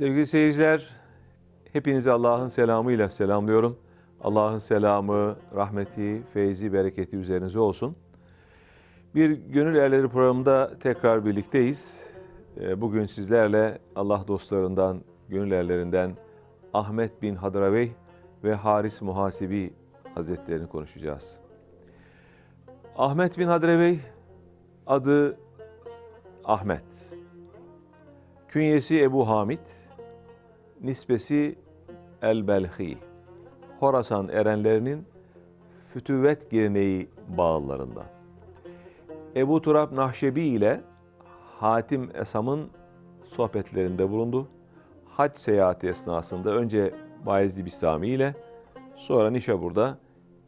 Sevgili seyirciler, hepinizi Allah'ın selamıyla selamlıyorum. Allah'ın selamı, rahmeti, feyzi, bereketi üzerinize olsun. Bir Gönül Erleri programında tekrar birlikteyiz. Ee, Bugün sizlerle Allah dostlarından, gönül erlerinden Ahmet bin Hadravey ve Haris Muhasibi Hazretlerini konuşacağız. Ahmet bin Hadravey adı Ahmet. Künyesi Ebu Hamid, nispesi El-Belhi. Horasan erenlerinin fütüvvet geleneği bağlılarından. Ebu Turab Nahşebi ile Hatim Esam'ın sohbetlerinde bulundu. Hac seyahati esnasında önce Bayezid Bistami ile sonra Nişabur'da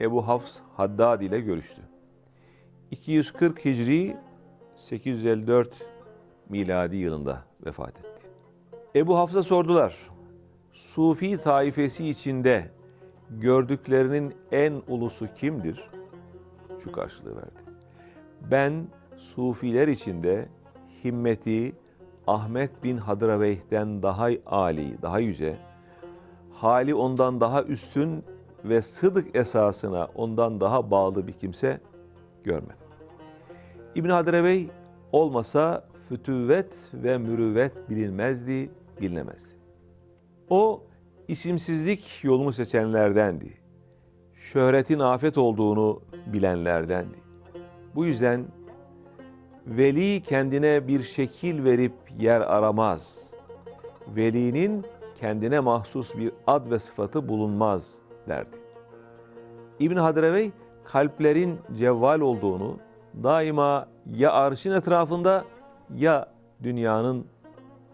Ebu Hafs Haddad ile görüştü. 240 Hicri 854 miladi yılında vefat etti. Ebu Hafs'a sordular. Sufi taifesi içinde gördüklerinin en ulusu kimdir? Şu karşılığı verdi. Ben Sufiler içinde himmeti Ahmet bin Hadraveyh'ten daha âli, daha yüce, hali ondan daha üstün ve sıdık esasına ondan daha bağlı bir kimse görmedim. İbn Hadravey olmasa fütüvvet ve mürüvvet bilinmezdi, bilinemezdi. O isimsizlik yolunu seçenlerdendi. Şöhretin afet olduğunu bilenlerdendi. Bu yüzden veli kendine bir şekil verip yer aramaz. Velinin kendine mahsus bir ad ve sıfatı bulunmaz derdi. İbn Hadrevey kalplerin cevval olduğunu, daima ya arşın etrafında ya dünyanın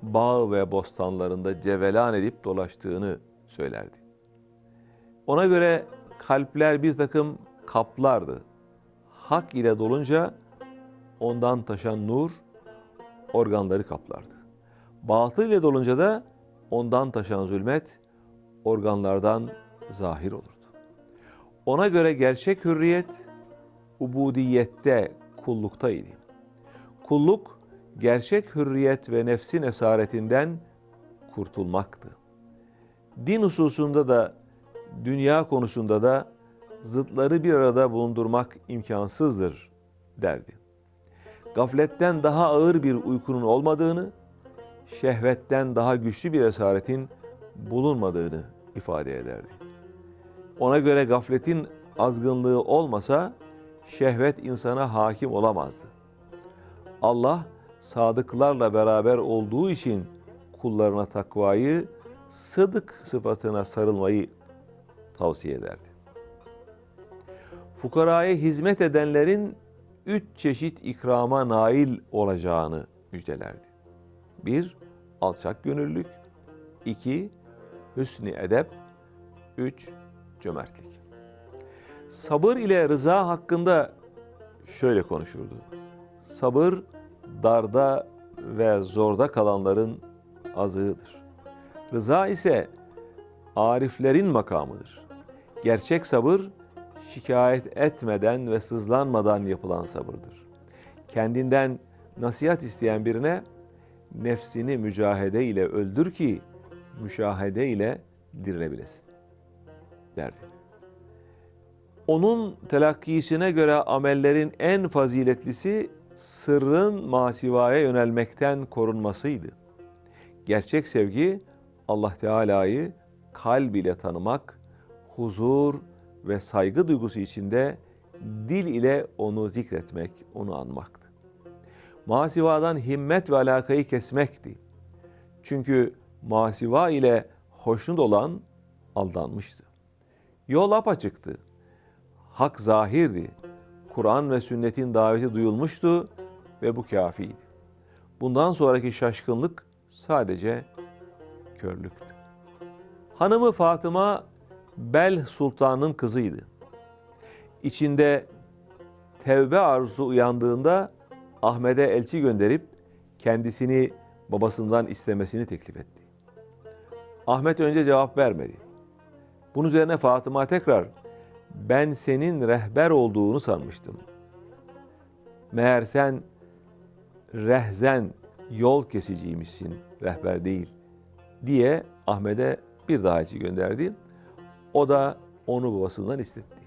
bağ ve bostanlarında cevelan edip dolaştığını söylerdi. Ona göre kalpler bir takım kaplardı. Hak ile dolunca ondan taşan nur organları kaplardı. Batıl ile dolunca da ondan taşan zulmet organlardan zahir olurdu. Ona göre gerçek hürriyet ubudiyette, kulluktaydı. Kulluk gerçek hürriyet ve nefsin esaretinden kurtulmaktı. Din hususunda da dünya konusunda da zıtları bir arada bulundurmak imkansızdır derdi. Gafletten daha ağır bir uykunun olmadığını, şehvetten daha güçlü bir esaretin bulunmadığını ifade ederdi. Ona göre gafletin azgınlığı olmasa şehvet insana hakim olamazdı. Allah sadıklarla beraber olduğu için kullarına takvayı, sıdık sıfatına sarılmayı tavsiye ederdi. Fukaraya hizmet edenlerin üç çeşit ikrama nail olacağını müjdelerdi. Bir, alçak gönüllülük. iki hüsnü edep. Üç, cömertlik. Sabır ile rıza hakkında şöyle konuşurdu. Sabır darda ve zorda kalanların azığıdır. Rıza ise ariflerin makamıdır. Gerçek sabır şikayet etmeden ve sızlanmadan yapılan sabırdır. Kendinden nasihat isteyen birine nefsini mücahede ile öldür ki müşahede ile dirilebilesin derdi. Onun telakkisine göre amellerin en faziletlisi sırrın masivaya yönelmekten korunmasıydı. Gerçek sevgi Allah Teala'yı kalb ile tanımak, huzur ve saygı duygusu içinde dil ile onu zikretmek, onu anmaktı. Masivadan himmet ve alakayı kesmekti. Çünkü masiva ile hoşnut olan aldanmıştı. Yol apaçıktı. Hak zahirdi. Kur'an ve sünnetin daveti duyulmuştu ve bu kafiydi. Bundan sonraki şaşkınlık sadece körlüktü. Hanımı Fatıma Bel Sultan'ın kızıydı. İçinde tevbe arzusu uyandığında Ahmet'e elçi gönderip kendisini babasından istemesini teklif etti. Ahmet önce cevap vermedi. Bunun üzerine Fatıma tekrar ben senin rehber olduğunu sanmıştım. Meğer sen rehzen yol kesiciymişsin, rehber değil diye Ahmet'e bir daha elçi gönderdi. O da onu babasından istetti.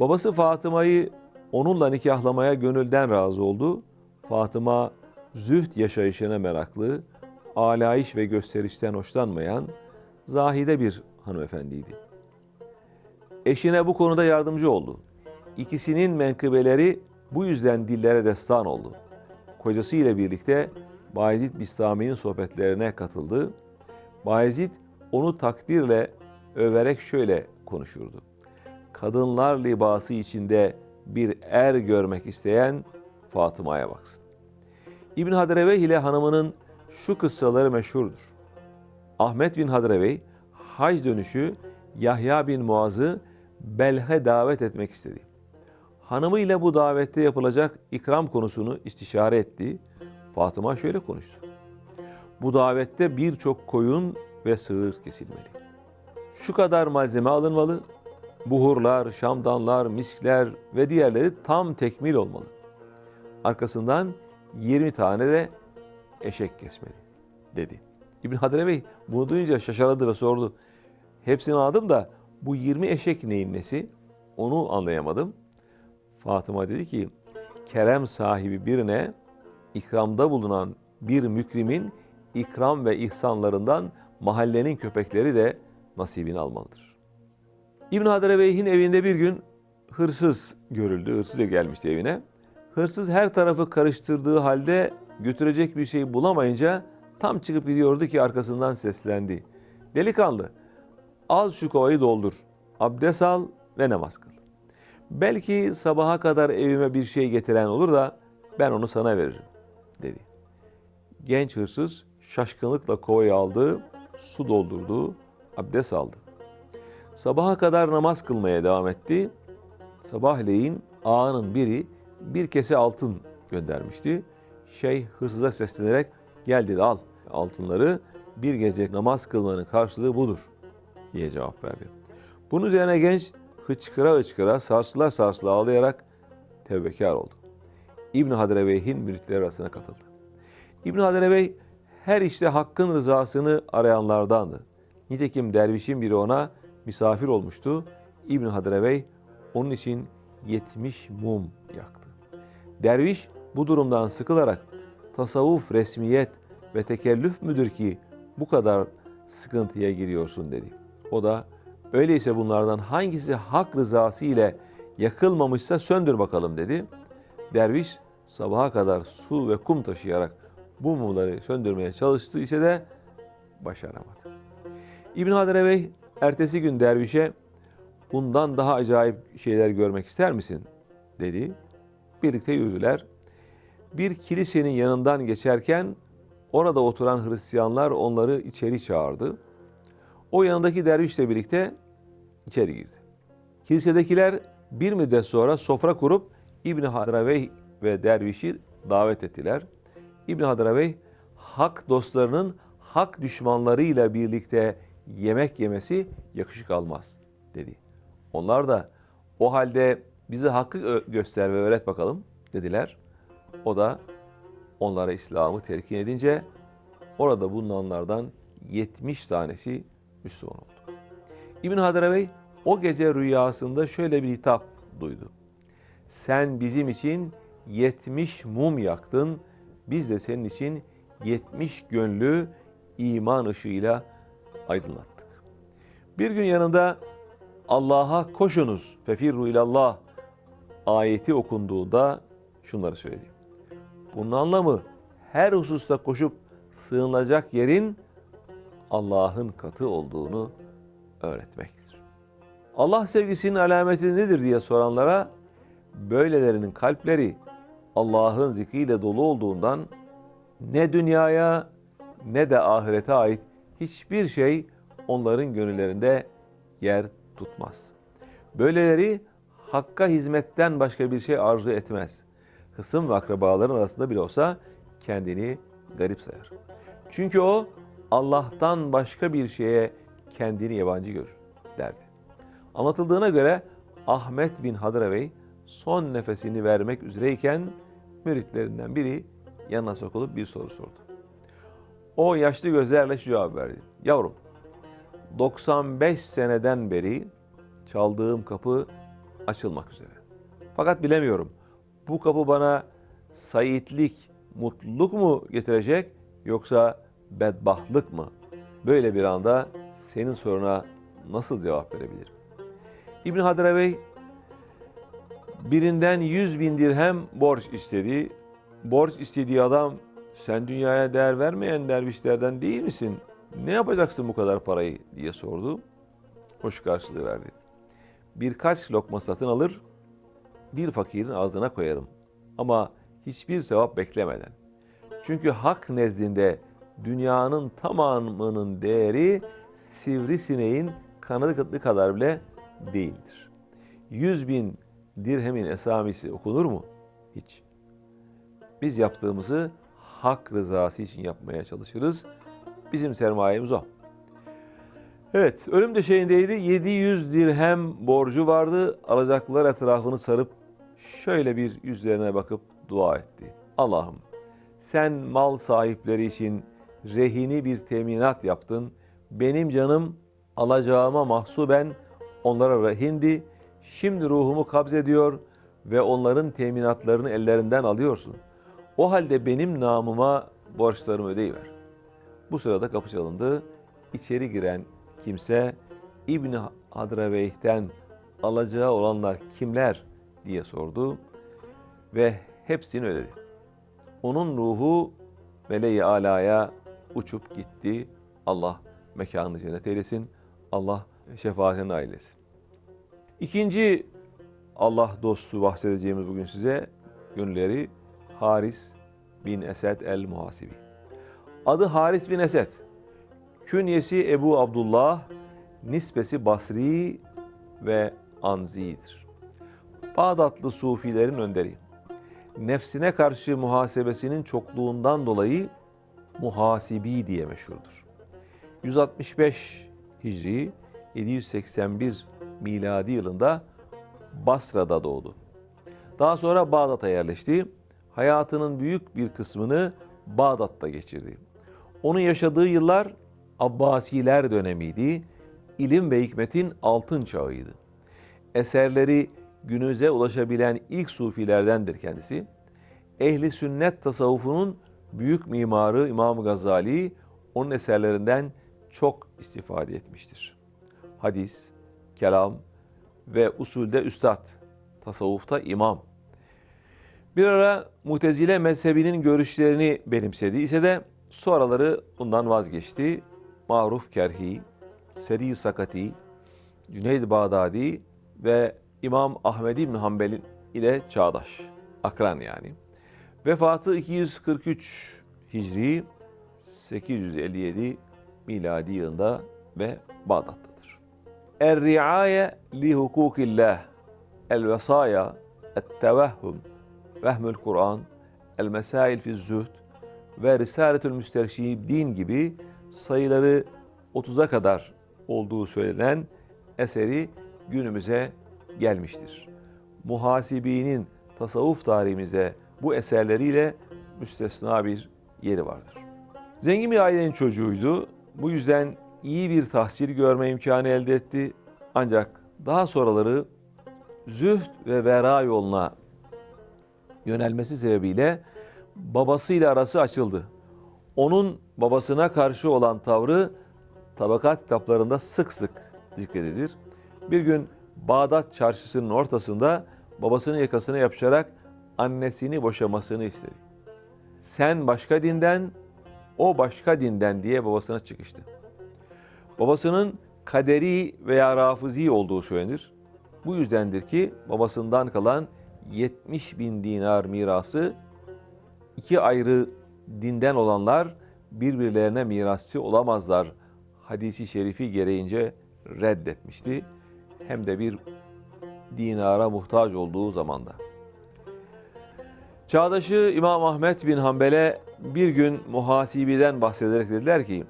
Babası Fatıma'yı onunla nikahlamaya gönülden razı oldu. Fatıma zühd yaşayışına meraklı, alayiş ve gösterişten hoşlanmayan, zahide bir hanımefendiydi. Eşine bu konuda yardımcı oldu. İkisinin menkıbeleri bu yüzden dillere destan oldu. Kocası ile birlikte Bayezid Bistami'nin sohbetlerine katıldı. Bayezid onu takdirle överek şöyle konuşurdu. Kadınlar libası içinde bir er görmek isteyen Fatıma'ya baksın. İbn Hadrevey ile hanımının şu kıssaları meşhurdur. Ahmet bin Hadrevey hac dönüşü Yahya bin Muaz'ı Belh'e davet etmek istedi. Hanımı ile bu davette yapılacak ikram konusunu istişare etti. Fatıma şöyle konuştu. Bu davette birçok koyun ve sığır kesilmeli. Şu kadar malzeme alınmalı. Buhurlar, şamdanlar, miskler ve diğerleri tam tekmil olmalı. Arkasından 20 tane de eşek kesmeli dedi. İbn Hadrevey bunu duyunca şaşırdı ve sordu. Hepsini anladım da bu 20 eşek neyin nesi? Onu anlayamadım. Fatıma dedi ki kerem sahibi birine ikramda bulunan bir mükrimin ikram ve ihsanlarından mahallenin köpekleri de nasibini almalıdır. İbn Hadreveyh'in evinde bir gün hırsız görüldü. Hırsız da gelmişti evine. Hırsız her tarafı karıştırdığı halde götürecek bir şey bulamayınca tam çıkıp gidiyordu ki arkasından seslendi. Delikanlı al şu kovayı doldur, abdest al ve namaz kıl. Belki sabaha kadar evime bir şey getiren olur da ben onu sana veririm dedi. Genç hırsız şaşkınlıkla kovayı aldı, su doldurdu, abdest aldı. Sabaha kadar namaz kılmaya devam etti. Sabahleyin ağanın biri bir kese altın göndermişti. Şeyh hırsıza seslenerek gel dedi al altınları bir gece namaz kılmanın karşılığı budur diye cevap verdi. Bunun üzerine genç hıçkıra hıçkıra sarsıla sarsıla ağlayarak tevbekar oldu. İbn Hadreveyh'in müritleri arasına katıldı. İbn Hadrevey her işte hakkın rızasını arayanlardandı. Nitekim dervişin biri ona misafir olmuştu. İbn Hadrevey onun için 70 mum yaktı. Derviş bu durumdan sıkılarak tasavvuf resmiyet ve tekellüf müdür ki bu kadar sıkıntıya giriyorsun dedi. O da öyleyse bunlardan hangisi hak rızası ile yakılmamışsa söndür bakalım dedi. Derviş sabaha kadar su ve kum taşıyarak bu mumları söndürmeye çalıştı ise de başaramadı. İbn Hadrevey ertesi gün dervişe bundan daha acayip şeyler görmek ister misin? dedi. Birlikte yürüdüler. Bir kilisenin yanından geçerken orada oturan Hristiyanlar onları içeri çağırdı. O yanındaki dervişle birlikte içeri girdi. Kilisedekiler bir müddet sonra sofra kurup İbn Hadravey ve dervişi davet ettiler. İbn Hadravey hak dostlarının hak düşmanlarıyla birlikte yemek yemesi yakışık almaz dedi. Onlar da o halde bize hakkı göster ve öğret bakalım dediler. O da onlara İslam'ı telkin edince orada bulunanlardan 70 tanesi Müslüman oldu. İbn Hadravey o gece rüyasında şöyle bir hitap duydu. Sen bizim için 70 mum yaktın, biz de senin için 70 gönlü iman ışığıyla aydınlattık. Bir gün yanında Allah'a koşunuz, fefirru ilallah ayeti okunduğunda şunları söyledi. Bunun anlamı her hususta koşup sığınacak yerin Allah'ın katı olduğunu öğretmektir. Allah sevgisinin alameti nedir diye soranlara böylelerinin kalpleri Allah'ın zikriyle dolu olduğundan ne dünyaya ne de ahirete ait hiçbir şey onların gönüllerinde yer tutmaz. Böyleleri hakka hizmetten başka bir şey arzu etmez. Hısım ve akrabaların arasında bile olsa kendini garip sayar. Çünkü o Allah'tan başka bir şeye kendini yabancı görür derdi. Anlatıldığına göre Ahmet bin Hadravey son nefesini vermek üzereyken müritlerinden biri yanına sokulup bir soru sordu. O yaşlı gözlerle şu cevap verdi. Yavrum 95 seneden beri çaldığım kapı açılmak üzere. Fakat bilemiyorum bu kapı bana saitlik, mutluluk mu getirecek yoksa bedbahtlık mı? Böyle bir anda senin soruna nasıl cevap verebilirim? İbn Hadravey birinden 100 bin dirhem borç istedi. Borç istediği adam sen dünyaya değer vermeyen dervişlerden değil misin? Ne yapacaksın bu kadar parayı diye sordu. Hoş karşılığı verdi. Birkaç lokma satın alır, bir fakirin ağzına koyarım. Ama hiçbir sevap beklemeden. Çünkü hak nezdinde dünyanın tamamının değeri sivrisineğin kanadı kıtlı kadar bile değildir. Yüz bin dirhemin esamisi okunur mu? Hiç. Biz yaptığımızı hak rızası için yapmaya çalışırız. Bizim sermayemiz o. Evet, ölüm döşeğindeydi. 700 dirhem borcu vardı. Alacaklılar etrafını sarıp şöyle bir yüzlerine bakıp dua etti. Allah'ım sen mal sahipleri için rehini bir teminat yaptın. Benim canım alacağıma mahsuben onlara rehindi. Şimdi ruhumu kabz ediyor ve onların teminatlarını ellerinden alıyorsun. O halde benim namıma borçlarımı ödeyiver. Bu sırada kapı çalındı. İçeri giren kimse İbni Hadraveyh'ten alacağı olanlar kimler diye sordu ve hepsini ödedi. Onun ruhu meleği alaya uçup gitti. Allah mekanını cennet eylesin. Allah şefaatine ailesin. İkinci Allah dostu bahsedeceğimiz bugün size gönülleri Haris bin Esed el-Muhasibi. Adı Haris bin Esed. Künyesi Ebu Abdullah, nispesi Basri ve Anzi'dir. Bağdatlı Sufilerin önderi. Nefsine karşı muhasebesinin çokluğundan dolayı muhasibi diye meşhurdur. 165 Hicri 781 miladi yılında Basra'da doğdu. Daha sonra Bağdat'a yerleşti. Hayatının büyük bir kısmını Bağdat'ta geçirdi. Onun yaşadığı yıllar Abbasiler dönemiydi. İlim ve hikmetin altın çağıydı. Eserleri günümüze ulaşabilen ilk sufilerdendir kendisi. Ehli sünnet tasavvufunun büyük mimarı İmam Gazali onun eserlerinden çok istifade etmiştir. Hadis, kelam ve usulde üstad, tasavvufta imam. Bir ara Mutezile mezhebinin görüşlerini benimsedi ise de sonraları bundan vazgeçti. Maruf Kerhi, Seri Sakati, Cüneyd Bağdadi ve İmam Ahmed İbn Hanbel ile çağdaş, akran yani. Vefatı 243 Hicri, 857 miladi yılında ve Bağdat'tadır. Er-riaye li hukukillah, el-vesaya, el-tevehhüm, fehmül Kur'an, el-mesail fi zühd ve Risaletül Müsterşidin gibi sayıları 30'a kadar olduğu söylenen eseri günümüze gelmiştir. Muhasibinin tasavvuf tarihimize bu eserleriyle müstesna bir yeri vardır. Zengin bir ailenin çocuğuydu. Bu yüzden iyi bir tahsil görme imkanı elde etti. Ancak daha sonraları zühd ve vera yoluna yönelmesi sebebiyle babasıyla arası açıldı. Onun babasına karşı olan tavrı tabakat kitaplarında sık sık zikredilir. Bir gün Bağdat çarşısının ortasında babasının yakasına yapışarak annesini boşamasını istedi. Sen başka dinden, o başka dinden diye babasına çıkıştı. Babasının kaderi veya rafizi olduğu söylenir. Bu yüzdendir ki babasından kalan 70 bin dinar mirası iki ayrı dinden olanlar birbirlerine mirasçı olamazlar hadisi şerifi gereğince reddetmişti. Hem de bir dinara muhtaç olduğu zamanda. Çağdaşı İmam Ahmet bin Hanbel'e bir gün muhasibiden bahsederek dediler ki,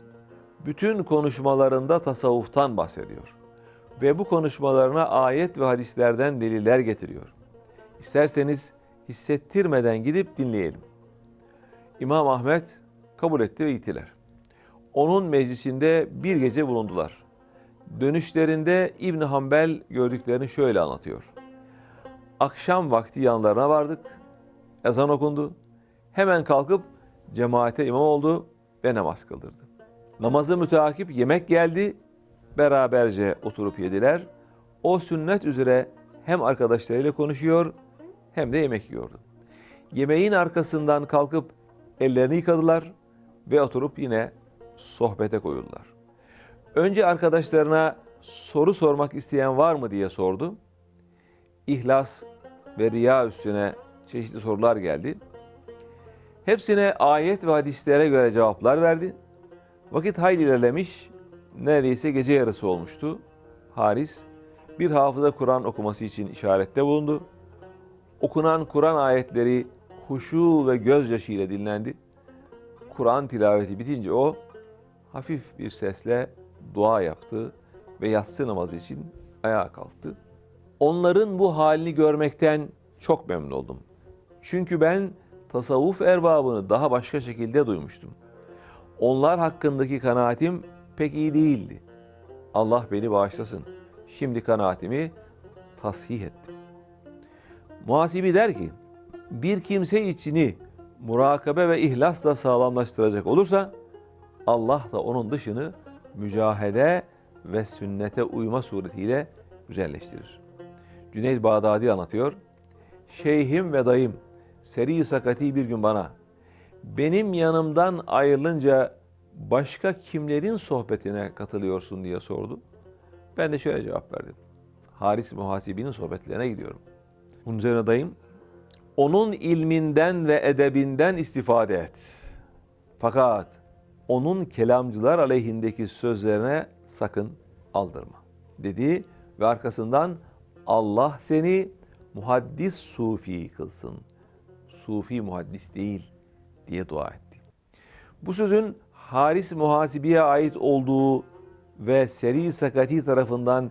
bütün konuşmalarında tasavvuftan bahsediyor. Ve bu konuşmalarına ayet ve hadislerden deliller getiriyor. İsterseniz hissettirmeden gidip dinleyelim. İmam Ahmet kabul etti ve gittiler. onun meclisinde bir gece bulundular. Dönüşlerinde İbn Hanbel gördüklerini şöyle anlatıyor. Akşam vakti yanlarına vardık. Ezan okundu. Hemen kalkıp cemaate imam oldu ve namaz kıldırdı. Namazı müteakip yemek geldi. Beraberce oturup yediler. O sünnet üzere hem arkadaşlarıyla konuşuyor hem de yemek yiyordu. Yemeğin arkasından kalkıp ellerini yıkadılar ve oturup yine sohbete koyuldular. Önce arkadaşlarına soru sormak isteyen var mı diye sordu. İhlas ve riya üstüne çeşitli sorular geldi. Hepsine ayet ve hadislere göre cevaplar verdi. Vakit hayli ilerlemiş, neredeyse gece yarısı olmuştu. Haris bir hafıza Kur'an okuması için işarette bulundu. Okunan Kur'an ayetleri huşu ve gözyaşı dinlendi. Kur'an tilaveti bitince o hafif bir sesle dua yaptı ve yatsı namazı için ayağa kalktı. Onların bu halini görmekten çok memnun oldum. Çünkü ben tasavvuf erbabını daha başka şekilde duymuştum. Onlar hakkındaki kanaatim pek iyi değildi. Allah beni bağışlasın. Şimdi kanaatimi tasih ettim. Muhasibi der ki, bir kimse içini murakabe ve ihlasla sağlamlaştıracak olursa Allah da onun dışını mücahede ve sünnete uyma suretiyle güzelleştirir. Cüneyd Bağdadi anlatıyor. Şeyhim ve dayım Seri Sakati bir gün bana benim yanımdan ayrılınca başka kimlerin sohbetine katılıyorsun diye sordu. Ben de şöyle cevap verdim. Haris Muhasibi'nin sohbetlerine gidiyorum. Bunun üzerine dayım onun ilminden ve edebinden istifade et. Fakat onun kelamcılar aleyhindeki sözlerine sakın aldırma dedi ve arkasından Allah seni muhaddis sufi kılsın. Sufi muhaddis değil diye dua etti. Bu sözün Haris Muhasibi'ye ait olduğu ve Seri Sakati tarafından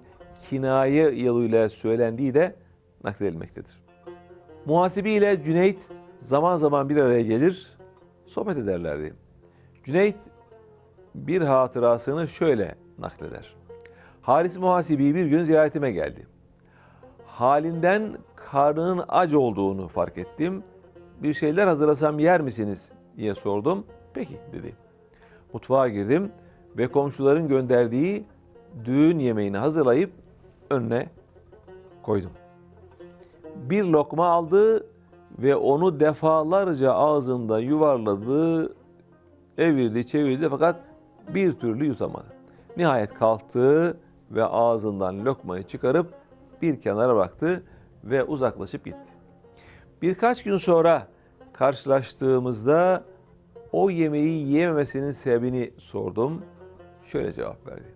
kinaye yoluyla söylendiği de nakledilmektedir. Muhasibi ile Cüneyt zaman zaman bir araya gelir, sohbet ederlerdi. Cüneyt bir hatırasını şöyle nakleder. Haris Muhasibi bir gün ziyaretime geldi. Halinden karnının ac olduğunu fark ettim. Bir şeyler hazırlasam yer misiniz diye sordum. Peki dedi. Mutfağa girdim ve komşuların gönderdiği düğün yemeğini hazırlayıp önüne koydum. Bir lokma aldı ve onu defalarca ağzında yuvarladı, evirdi, çevirdi fakat bir türlü yutamadı. Nihayet kalktı ve ağzından lokmayı çıkarıp bir kenara bıraktı ve uzaklaşıp gitti. Birkaç gün sonra karşılaştığımızda o yemeği yiyememesinin sebebini sordum. Şöyle cevap verdi.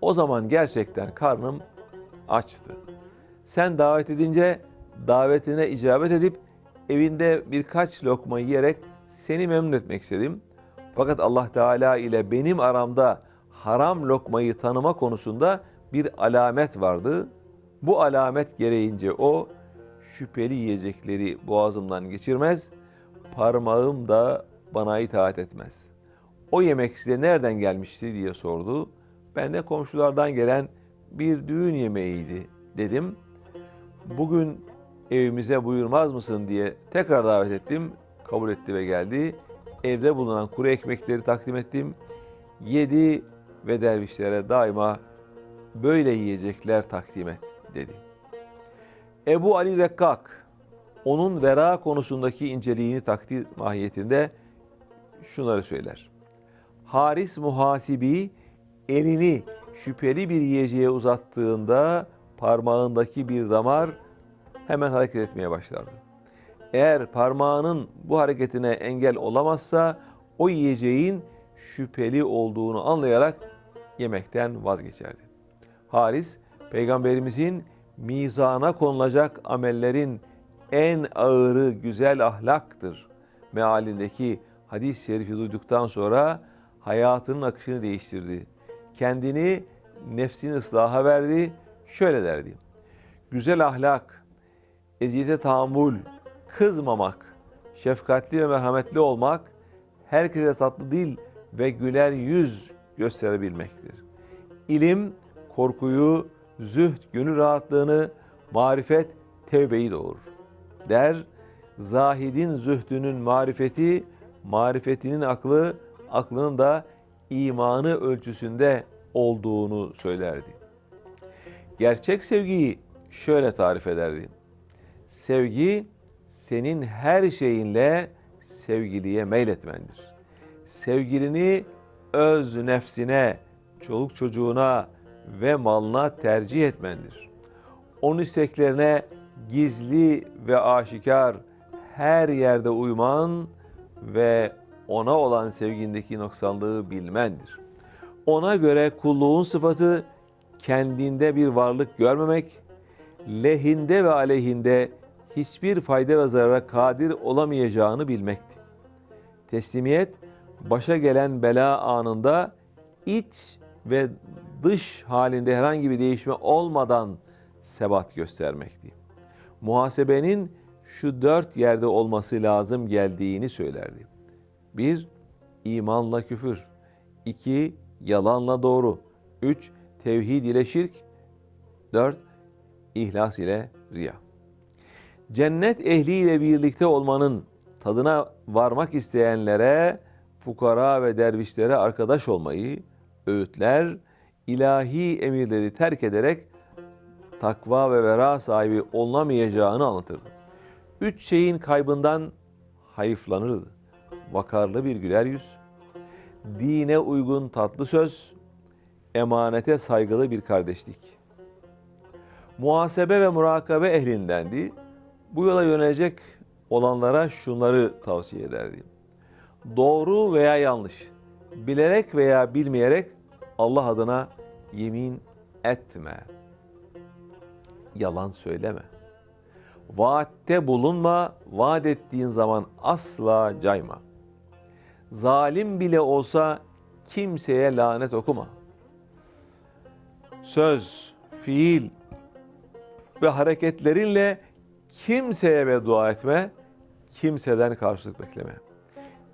O zaman gerçekten karnım açtı. Sen davet edince davetine icabet edip evinde birkaç lokma yiyerek seni memnun etmek istedim. Fakat Allah Teala ile benim aramda haram lokmayı tanıma konusunda bir alamet vardı. Bu alamet gereğince o şüpheli yiyecekleri boğazımdan geçirmez, parmağım da bana itaat etmez. O yemek size nereden gelmişti diye sordu. Ben de komşulardan gelen bir düğün yemeğiydi dedim. Bugün evimize buyurmaz mısın diye tekrar davet ettim. Kabul etti ve geldi. Evde bulunan kuru ekmekleri takdim ettim. Yedi ve dervişlere daima böyle yiyecekler takdim et dedi. Ebu Ali Dekkak onun vera konusundaki inceliğini takdir mahiyetinde şunları söyler. Haris muhasibi elini şüpheli bir yiyeceğe uzattığında parmağındaki bir damar hemen hareket etmeye başlardı. Eğer parmağının bu hareketine engel olamazsa o yiyeceğin şüpheli olduğunu anlayarak yemekten vazgeçerdi. Haris, Peygamberimizin mizana konulacak amellerin en ağırı güzel ahlaktır mealindeki hadis-i şerifi duyduktan sonra hayatının akışını değiştirdi. Kendini nefsini ıslaha verdi. Şöyle derdi. Güzel ahlak, eziyete tahammül, kızmamak, şefkatli ve merhametli olmak, herkese tatlı dil ve güler yüz gösterebilmektir. İlim korkuyu, zühd gönül rahatlığını, marifet tevbeyi doğurur. Der, zahidin zühdünün marifeti, marifetinin aklı, aklının da imanı ölçüsünde olduğunu söylerdi. Gerçek sevgiyi şöyle tarif ederdi. Sevgi senin her şeyinle sevgiliye meyletmendir. Sevgilini öz nefsine, çoluk çocuğuna ve malına tercih etmendir. Onun isteklerine gizli ve aşikar her yerde uyman ve ona olan sevgindeki noksanlığı bilmendir. Ona göre kulluğun sıfatı kendinde bir varlık görmemek, lehinde ve aleyhinde hiçbir fayda ve zarara kadir olamayacağını bilmekti. Teslimiyet, başa gelen bela anında iç ve dış halinde herhangi bir değişme olmadan sebat göstermekti. Muhasebenin şu dört yerde olması lazım geldiğini söylerdi. Bir, imanla küfür. iki yalanla doğru. Üç, tevhid ile şirk. Dört, ihlas ile riya. Cennet ehliyle birlikte olmanın tadına varmak isteyenlere, fukara ve dervişlere arkadaş olmayı, öğütler, ilahi emirleri terk ederek takva ve vera sahibi olamayacağını anlatırdı. Üç şeyin kaybından hayıflanırdı. Vakarlı bir güler yüz, dine uygun tatlı söz, emanete saygılı bir kardeşlik. Muhasebe ve murakabe ehlindendi. Bu yola yönelecek olanlara şunları tavsiye ederdi. Doğru veya yanlış, bilerek veya bilmeyerek Allah adına yemin etme. Yalan söyleme. Vaatte bulunma, vaat ettiğin zaman asla cayma. Zalim bile olsa kimseye lanet okuma. Söz, fiil ve hareketlerinle kimseye beddua etme, kimseden karşılık bekleme.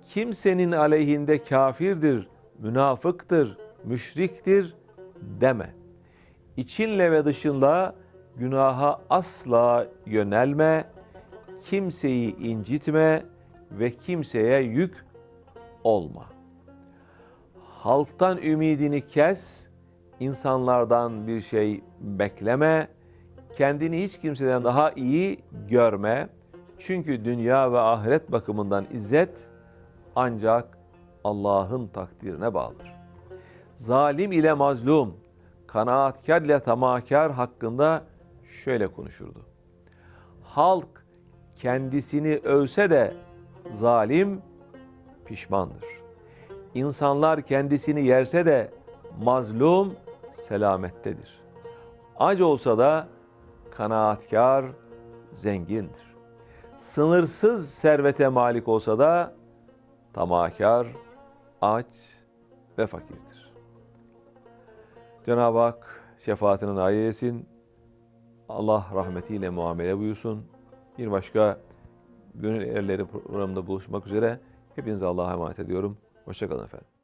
Kimsenin aleyhinde kafirdir, münafıktır, müşriktir deme. İçinle ve dışınla günaha asla yönelme, kimseyi incitme ve kimseye yük olma. Halktan ümidini kes, insanlardan bir şey bekleme, kendini hiç kimseden daha iyi görme. Çünkü dünya ve ahiret bakımından izzet ancak Allah'ın takdirine bağlıdır. Zalim ile mazlum, kanaatkar ile tamakar hakkında şöyle konuşurdu. Halk kendisini övse de zalim pişmandır. İnsanlar kendisini yerse de mazlum selamettedir. Ac olsa da kanaatkar zengindir. Sınırsız servete malik olsa da tamakar, aç ve fakirdir. Cenab-ı Hak şefaatine nail etsin. Allah rahmetiyle muamele buyursun. Bir başka gönül erleri programında buluşmak üzere. Hepinize Allah'a emanet ediyorum. Hoşçakalın efendim.